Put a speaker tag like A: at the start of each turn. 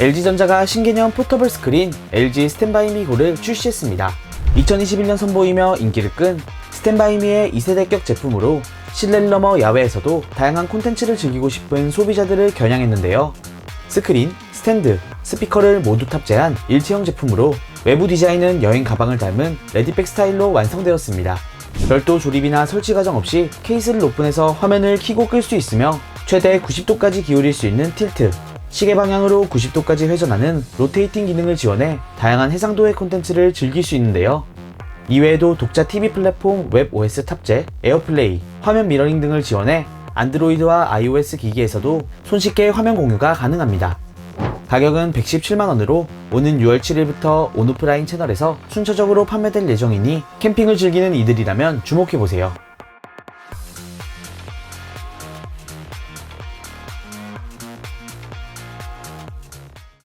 A: LG전자가 신개념 포터블 스크린 LG 스탠바이미고를 출시했습니다. 2021년 선보이며 인기를 끈 스탠바이미의 2세대격 제품으로 실내를 넘어 야외에서도 다양한 콘텐츠를 즐기고 싶은 소비자들을 겨냥했는데요. 스크린, 스탠드, 스피커를 모두 탑재한 일체형 제품으로 외부 디자인은 여행 가방을 닮은 레디백 스타일로 완성되었습니다. 별도 조립이나 설치 과정 없이 케이스를 오픈해서 화면을 켜고 끌 수 있으며 최대 90도까지 기울일 수 있는 틸트, 시계 방향으로 90도까지 회전하는 로테이팅 기능을 지원해 다양한 해상도의 콘텐츠를 즐길 수 있는데요. 이외에도 독자 TV 플랫폼 웹 OS 탑재, 에어플레이, 화면 미러링 등을 지원해 안드로이드와 iOS 기기에서도 손쉽게 화면 공유가 가능합니다. 가격은 117만원으로 오는 6월 7일부터 온오프라인 채널에서 순차적으로 판매될 예정이니 캠핑을 즐기는 이들이라면 주목해보세요.